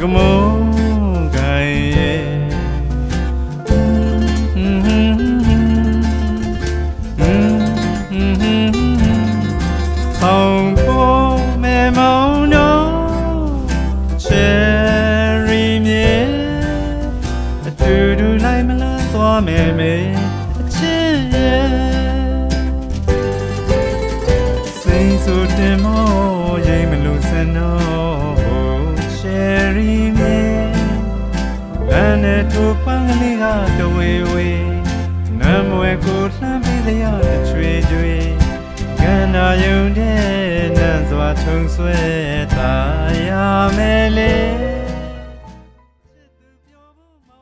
ကမုန်းကိုင်ရဲ့ဆောင်းပေါ်မဲမောင်တော့ချယ်ရီမြေအတူတူလိုက်မလားသွားမယ်မေအချစ်ရဲ့ စိတ်ဆိုတင်မောရိမ်မလို့စံတော့ဘို့ချယ်ရီမြေလမ်းနဲ့ထိုးပန်းကလေးကတဝေဝေနမ်းမွယ်ကိုလှမ်းပြီးတဲ့ရတဲ့ချွေချွေကန္နာယုံတဲ့နန်းစွာထုံဆွဲတာရမယ်လေ